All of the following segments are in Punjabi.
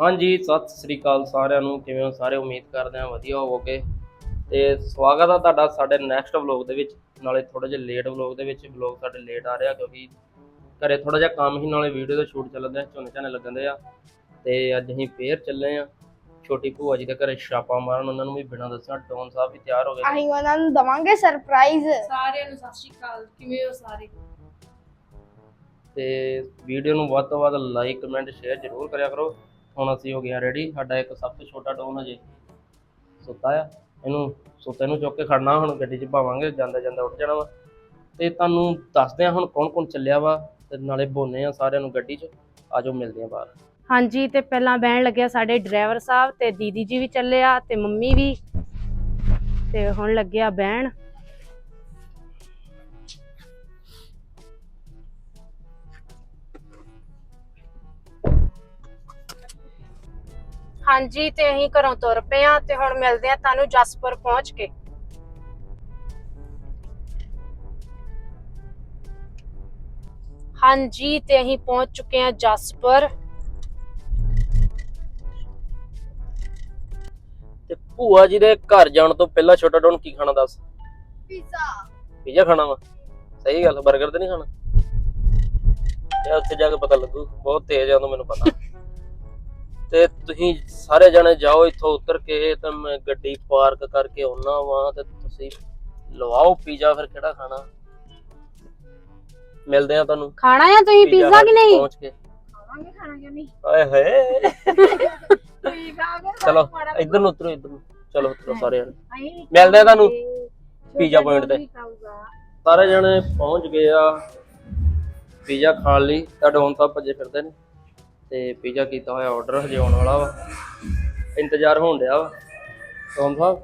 ਹਾਂਜੀ ਸਤਿ ਸ੍ਰੀ ਅਕਾਲ ਸਾਰਿਆਂ ਨੂੰ। ਕਿਵੇਂ ਹੋ? ਸਾਰੇ ਉਮੀਦ ਕਰਦੇ ਹਾਂ ਵਧੀਆ ਹੋਵੋਗੇ। ਤੇ ਸਵਾਗਤ ਆ ਤੁਹਾਡਾ ਸਾਡੇ ਨੈਕਸਟ ਵਲੌਗ ਦੇ ਵਿੱਚ। ਨਾਲੇ ਥੋੜਾ ਜਿਹਾ ਲੇਟ ਵਲੌਗ ਦੇ ਵਿੱਚ। ਵਲੌਗ ਸਾਡੇ ਲੇਟ ਆ ਰਿਹਾ ਕਿਉਂਕਿ ਘਰੇ ਥੋੜਾ ਜਿਹਾ ਕੰਮ ਹੀ ਨਾਲੇ ਵੀਡੀਓ ਦਾ ਸ਼ੂਟ ਚੱਲਦਾ ਝੋਨੇ ਝਾਨੇ ਲੱਗਣ ਦੇ ਆ। ਤੇ ਅੱਜ ਅਸੀਂ ਫੇਰ ਚੱਲੇ ਆ ਛੋਟੀ ਭੂਆ ਜੀ ਦੇ ਘਰੇ ਛਾਪਾ ਮਾਰਨ। ਉਹਨਾਂ ਨੂੰ ਵੀ ਬਿਨਾਂ ਦੱਸਿਆ ਡੌਨ ਸਾਹਿਬ ਵੀ ਤਿਆਰ ਹੋ ਗਏ। ਅਸੀਂ ਉਹਨਾਂ ਨੂੰ ਦਵਾਂਗੇ ਸਰਪ੍ਰਾਈਜ਼ ਸਾਰਿਆਂ ਨੂੰ ਸਤਿ ਸ਼੍ਰੀ ਅਕਾਲ। ਕਿਵੇਂ ਹੋ ਸਾਰੇ? ਤੇ ਵੀਡੀਓ ਨੂੰ ਵੱਧ ਤੋਂ ਵੱਧ ਲਾਈਕ ਕਮੈਂਟ ਸ਼ੇਅਰ ਜ਼ਰੂਰ ਕਰਿਆ ਕਰੋ। ਹੁਣ ਅਸੀਂ ਹੋ ਗਏ ਰੈਡੀ ਸਾਡਾ ਇੱਕ ਸਭ ਤੋਂ ਛੋਟਾ ਡੋਨ ਹਜੇ ਸੁੱਤਾ ਆ। ਇਹਨੂੰ ਸੁੱਤੇ ਨੂੰ ਚੁੱਕ ਕੇ ਖੜਨਾ, ਹੁਣ ਗੱਡੀ 'ਚ ਭਾਵਾਂਗੇ, ਜਾਂਦਾ ਜਾਂਦਾ ਉੱਠ ਜਾਣਾ ਵਾ। ਤੇ ਤੁਹਾਨੂੰ ਦੱਸਦੇ ਆ ਹੁਣ ਕੌਣ ਕੌਣ ਚੱਲਿਆ ਵਾ, ਤੇ ਨਾਲੇ ਬੋਨੇ ਆ ਸਾਰਿਆਂ ਨੂੰ ਗੱਡੀ 'ਚ। ਆਜੋ, ਮਿਲਦੇ ਆ ਬਾਹਰ। ਹਾਂਜੀ, ਤੇ ਪਹਿਲਾਂ ਬਹਿਣ ਲੱਗਿਆ ਸਾਡੇ ਡਰਾਈਵਰ ਸਾਹਿਬ, ਤੇ ਦੀਦੀ ਜੀ ਵੀ ਚੱਲੇ ਆ, ਤੇ ਮੰਮੀ ਵੀ। ਤੇ ਹੁਣ ਲੱਗਿਆ ਬਹਿਣ। ਹਾਂਜੀ ਤੇ ਅਸੀਂ ਘਰੋਂ ਤੁਰ ਪਏ ਆ ਤੇ ਹੁਣ ਮਿਲਦੇ ਆ ਤੁਹਾਨੂੰ ਜਸਪੁਰ ਪਹੁੰਚ ਕੇ। ਹਾਂਜੀ ਤੇ ਅਸੀਂ ਪਹੁੰਚ ਚੁੱਕੇ ਆ ਜਸਪੁਰ। ਤੇ ਭੂਆ ਜੀ ਦੇ ਘਰ ਜਾਣ ਤੋਂ ਪਹਿਲਾਂ ਛੋਟਾ ਡੋਨ ਕੀ ਖਾਣਾ ਦੱਸ? ਪੀਜ਼ਾ। ਪੀਜ਼ਾ ਖਾਣਾ ਵਾ? ਸਹੀ ਗੱਲ 버ਗਰ ਤੇ ਨਹੀਂ ਖਾਣਾ? ਤੇ ਉੱਥੇ ਜਾ ਕੇ ਪਤਾ ਲੱਗੂ ਬਹੁਤ ਤੇਜ਼ ਆ ਉਹ ਮੈਨੂੰ ਪਤਾ। ਤੇ ਤੁਸੀਂ ਸਾਰੇ ਜਣੇ ਜਾਓ ਇੱਥੋਂ ਉਤਰ ਕੇ ਤੇ ਮੈਂ ਗੱਡੀ ਪਾਰਕ ਕਰਕੇ ਆਉਣਾ ਵਾਂ ਤੇ ਤੁਸੀਂ ਲਵਾਓ ਪੀਜ਼ਾ ਫਿਰ ਕਿਹੜਾ ਖਾਣਾ? ਮਿਲਦੇ ਆ ਤੁਹਾਨੂੰ। ਖਾਣਾ ਆ ਤੁਸੀਂ ਪੀਜ਼ਾ ਕਿ ਨਹੀਂ? ਪਹੁੰਚ ਕੇ। ਖਾਵਾਂਗੇ ਖਾਣਾ ਕਿਉਂ ਨਹੀਂ। ਆਏ ਹਾਏ। ਚਲੋ ਇੱਧਰ ਨੂੰ ਉਤਰੋ ਇੱਧਰ ਨੂੰ। ਚਲੋ ਉਤਰੋ ਸਾਰੇ ਜਣੇ ਮਿਲਦੇ ਆ ਤੁਹਾਨੂੰ। ਪੀਜ਼ਾ ਪੁਆਇੰਟ ਤੇ। ਸਾਰੇ ਜਣੇ ਪਹੁੰਚ ਗਏ ਆ ਪੀਜ਼ਾ ਖਾਣ ਲਈ। ਤਾਂ ਡੋਨ ਤਾਂ ਭੱਜੇ ਫਿਰਦੇ ਨੇ। ਤੇ ਪੀਜ਼ਾ ਕੀਤਾ ਹੋਇਆ ਆਰਡਰ ਹਜੇ ਆਉਣ ਵਾਲਾ ਵਾ। ਇੰਤਜ਼ਾਰ ਹੋਣ ਡਿਆ ਵਾ। ਡੋਨ ਸਾਹਿਬ,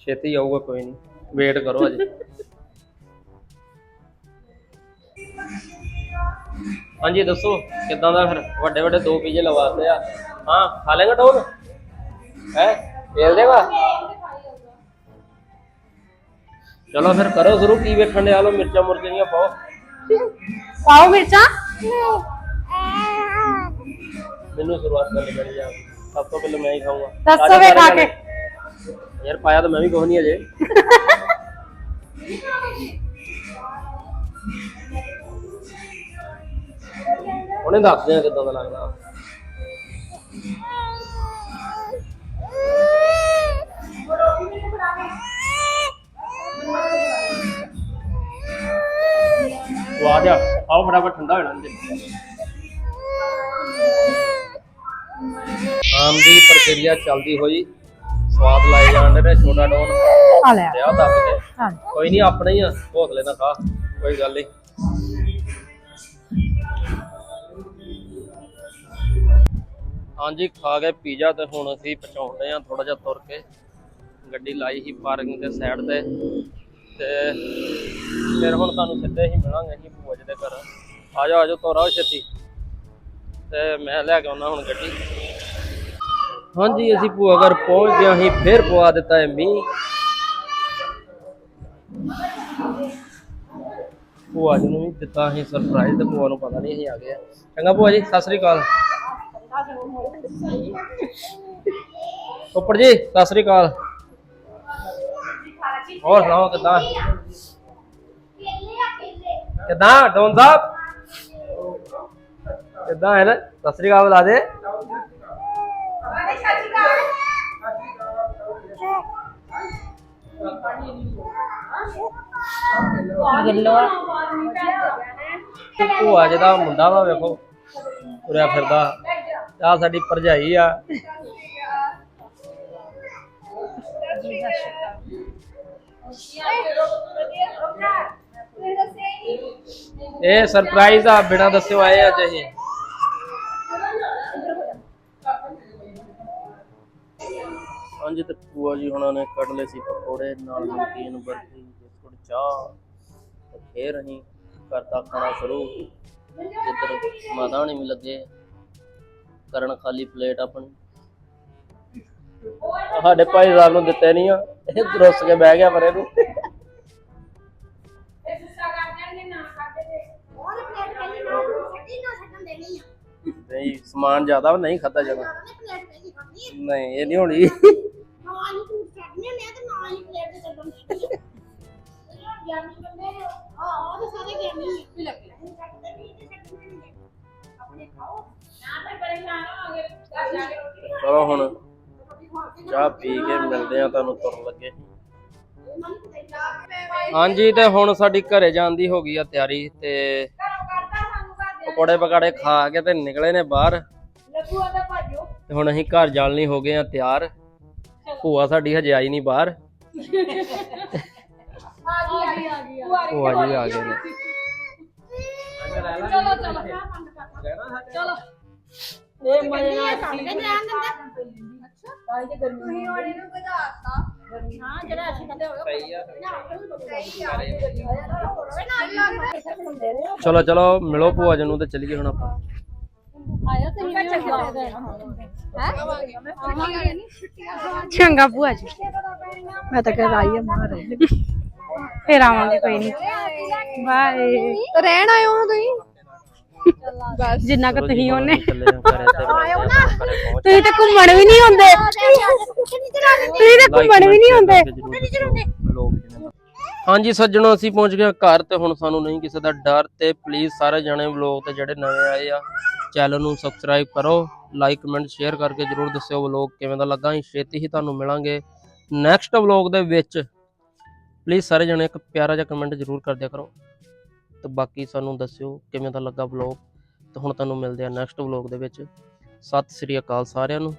ਛੇਤੀ ਆਊਗਾ, ਕੋਈ ਨਹੀਂ ਵੇਟ ਕਰੋ ਅਜੇ ਹਾਂਜੀ, ਦੱਸੋ, ਕਿੱਦਾਂ ਦਾ ਫਿਰ? ਵੱਡੇ ਵੱਡੇ ਦੋ ਪੀਜ਼ੇ ਲਵਾਤੇ ਆ। ਹਾਂ, ਖਾ ਲੇਗਾ ਡੋਨ ਹੈ? ਖੇਲ ਦੇਗਾ? ਚਲੋ ਫਿਰ ਕਰੋ ਸ਼ੁਰੂ। ਕੀ ਵੇਖਣ ਦੇ ਲੋ ਮਿਰਚਾਂ ਮੁਰਚੀਆਂ ਪਾਓ। ਪਾਓ ਮਿਰਚਾਂ? ਮੈਨੂੰ ਸ਼ੁਰੂਆਤ ਕਰਨੀ ਪੈਣੀ ਆ। ਸਭ ਤੋਂ ਪਹਿਲਾਂ ਮੈਂ ਹੀ ਖਾਊਂਗਾ। ਦੱਸੋ ਸਾਰੇ ਵੇ ਖਾ ਜਾਣੇ। ਕੇ। ਯਾਰ ਪਾਇਆ ਤਾਂ ਮੈਂ ਵੀ ਕੁਛ ਨਹੀਂ ਅਜੇ। ਉਹਨੇ ਦੱਸਦੇ ਆ ਕਿਦਾਂ ਦਾ ਲੱਗਦਾ। ਸਵਾਦ ਆ। ਆਓ ਫਟਾਫਟ ਠੰਡਾ ਹੋ ਜਾਣਾ ਜੀ ਆਮ ਦੀ ਪ੍ਰਕਿਰਿਆ ਚੱਲਦੀ ਹੋਈ ਸਵਾਦ ਲਾਏ ਜਾਂਦੇ ਨੇ ਛੋਟਾ ਡੋਨ। ਆ ਲੈ ਲਿਆ ਦੱਬ ਕੇ। ਹਾਂ। ਕੋਈ ਨਹੀਂ ਆਪਣਾ ਹੀ ਆ ਹੌਸਲੇ ਨਾਲ ਖਾ ਕੋਈ ਗੱਲ ਨਹੀਂ। ਹਾਂਜੀ ਖਾ ਗਏ ਪੀਜ਼ਾ ਤੇ ਹੁਣ ਅਸੀਂ ਪਹੁੰਚਾਉਂਦੇ ਆ ਥੋੜਾ ਜਿਹਾ ਤੁਰ ਕੇ। ਗੱਡੀ ਲਾਈ ਸੀ ਪਾਰਕਿੰਗ ਦੇ ਸਾਈਡ ਤੇ। ਤੇ ਫਿਰ ਹੁਣ ਤੁਹਾਨੂੰ ਸਿੱਧੇ ਹੀ ਮਿਲਾਂਗੇ ਜੀ ਭੂਆ ਜੀ ਦੇ ਘਰ। ਆ ਜਾਓ ਆ ਜਾਓ, ਤੋਰਾ ਛੇਤੀ। ਤੇ ਮੈਂ ਲੈ ਕੇ ਆਉਣਾ ਹੁਣ ਗੱਡੀ। ਹਾਂਜੀ, ਅਸੀਂ ਭੂਆ ਘਰ ਪਹੁੰਚ ਗਏ, ਅਸੀਂ ਫਿਰ ਪਵਾ ਦਿੱਤਾ ਹੈ ਮੀਂਹ। ਭੂਆ ਜੀ ਨੂੰ ਵੀ ਦਿੱਤਾ ਅਸੀਂ ਸਰਪ੍ਰਾਈਜ਼ ਤੇ ਭੂਆ ਨੂੰ ਪਤਾ ਨਹੀਂ ਅਸੀਂ ਆ ਗਏ ਆ। ਚੰਗਾ ਭੂਆ ਜੀ, ਸਤਿ ਸ੍ਰੀ ਅਕਾਲ। ਉੱਪਰ ਜੀ, ਸਤਿ ਸ੍ਰੀ ਅਕਾਲ। ਹੋਰ ਸੁਣਾਓ ਕਿਦਾਂ? ਕਿੱਦਾਂ ਡੋਨ ਸਾਹਿਬ? ਕਿੱਦਾਂ ਹੈ ਨਾ? ਸਤਿ ਸ੍ਰੀ ਅਕਾਲ, ਬੁਲਾ ਦੇ। ਤੇ ਭੂਆ ਜੀ ਮੁੰਡਾ ਵਾ, ਵੇਖੋ। ਤੁਰਿਆ ਫਿਰਦਾ। ਆ ਸਾਡੀ ਭਰਜਾਈ ਆ। ਇਹ ਸਰਪ੍ਰਾਈਜ਼ ਆ, ਬਿਨਾਂ ਦੱਸਿਓ ਆਏ ਅੱਜ ਅਸੀਂ ਹਾਂਜੀ ਤੇ ਭੂਆ ਜੀ ਹੁਣਾਂ ਨੇ ਕੱਢ ਲਏ ਸੀ ਪਕੌੜੇ, ਨਾਲ ਨਮਕੀਨ ਬਰਫੀ, ਬਿਸਕੁਟ, ਚਾਹ, ਤੇ ਫੇਰ ਅਸੀਂ ਕਰਤਾ ਖਾਣਾ ਸ਼ੁਰੂ। ਜਿੱਧਰ ਮਾਤਾ ਨਹੀਂ ਵੀ ਲੱਗੇ, ਕਰਨ ਖਾਲੀ ਪਲੇਟ ਆਪਣੀ। ਸਾਡੇ ਭਾਈ ਸਾਹਿਬ ਨੂੰ ਦਿੱਤੇ ਨਹੀਂ ਆ, ਇਹ ਰੁੱਸ ਕੇ ਬਹਿ ਗਿਆ ਪਰ ਇਹਨੂੰ। ਨਹੀਂ ਸਮਾਨ ਜ਼ਿਆਦਾ ਨਹੀਂ ਖਾਦਾ ਜਾਣਾ ਨਹੀਂ ਇਹ ਨਹੀਂ ਹੋਣੀ। ਚਲੋ ਹੁਣ ਚਾਹ ਪੀ ਕੇ ਮਿਲਦੇ ਆ ਤੁਹਾਨੂੰ ਤੁਰਨ ਲੱਗੇ। ਹਾਂਜੀ ਤੇ ਹੁਣ ਸਾਡੀ ਘਰੇ ਜਾਣ ਦੀ ਹੋ ਗਈ ਆ ਤਿਆਰੀ ਤੇ ਪਕੌੜੇ ਪਕਾੜੇ ਖਾ ਕੇ ਤੇ ਨਿਕਲੇ ਨੇ ਬਾਹਰ। ਲੱਗੂ ਆਦਾ ਭਾਜੋ। ਤੇ ਹੁਣ ਅਸੀਂ ਘਰ ਜਾਣ ਲਈ ਹੋ ਗਏ ਆ ਤਿਆਰ। ਭੂਆ ਸਾਡੀ ਹਜੇ ਆਈ ਨਹੀਂ ਬਾਹਰ। ਆ ਗਈ ਆ ਗਈ ਆ ਗਈ। ਭੂਆ ਜੀ ਆ ਗਏ ਨੇ। ਚਲੋ ਚਲੋ। ਚਲੋ। ਇਹ ਮਜ਼ੇ ਨਾਲ ਸਾਡੇ ਜਾਣ ਦਿੰਦੇ। ਅੱਛਾ। ਤਾਂ ਇਹ ਗਰਮੀ ਤੁਸੀਂ ਵਾਲੇ ਨੂੰ ਵਧਾਤਾ ਹਾਂ ਜਿਹੜਾ ਅਸੀਂ ਕਹਿੰਦੇ ਚਲੋ ਚਲੋ ਮਿਲੋ ਭੂਆ ਜੀ ਨੂੰ ਤੇ ਚੱਲੀਏ ਹੁਣ ਆਪਾਂ। ਚੰਗਾ ਹੈ। ਚੰਗਾ ਭੂਆ ਜੀ। ਮੈਂ ਤਾਂ ਕਹਿ ਆਈ ਆ ਮਾਰ ਫੇਰ ਆਵਾਂਗੇ ਕੋਈ ਨਹੀਂ ਬਾਏ ਰਹਿਣ ਆਇਓ ਹਾਂ ਤੁਸੀਂ। ਜਿੰਨਾ ਕੁ ਤੁਸੀਂ ਉਹਨੇ। ਤੁਸੀਂ ਤਾਂ ਘੁੰਮਣ ਵੀ ਨਹੀਂ ਹੁੰਦੇ ਤੁਸੀਂ ਤਾਂ ਘੁੰਮਣ ਵੀ ਨਹੀਂ ਹੁੰਦੇ ਹਾਂਜੀ ਸੱਜਣੋ ਅਸੀਂ ਪਹੁੰਚ ਗਏ ਘਰ ਤੇ। ਹੁਣ ਸਾਨੂੰ ਨਹੀਂ ਕਿਸੇ ਦਾ ਡਰ ਤੇ ਪਲੀਜ਼ ਸਾਰੇ ਜਣੇ ਵਲੋਗ ਤੇ ਜਿਹੜੇ ਨਵੇਂ ਆਏ ਆ ਚੈਨਲ ਨੂੰ ਸਬਸਕ੍ਰਾਈਬ ਕਰੋ। ਲਾਈਕ ਕਮੈਂਟ ਸ਼ੇਅਰ ਕਰਕੇ ਜਰੂਰ ਦੱਸਿਓ ਵਲੋਗ ਕਿਵੇਂ ਦਾ ਲੱਗਾ। ਅਸੀਂ ਛੇਤੀ ਹੀ ਤੁਹਾਨੂੰ ਮਿਲਾਂਗੇ ਨੈਕਸਟ ਵਲੋਗ ਦੇ ਵਿੱਚ। ਪਲੀਜ਼ ਸਾਰੇ ਜਣੇ ਇੱਕ ਪਿਆਰਾ ਜਿਹਾ ਕਮੈਂਟ ਜਰੂਰ ਕਰ ਦਿਆ ਕਰੋ। ਤੇ ਬਾਕੀ ਸਾਨੂੰ ਦੱਸਿਓ ਕਿਵੇਂ ਦਾ ਲੱਗਾ ਵਲੋਗ ਤੇ ਹੁਣ ਤੁਹਾਨੂੰ ਮਿਲਦੇ ਆ ਨੈਕਸਟ ਵਲੋਗ ਦੇ ਵਿੱਚ। ਸਤਿ ਸ੍ਰੀ ਅਕਾਲ ਸਾਰਿਆਂ ਨੂੰ।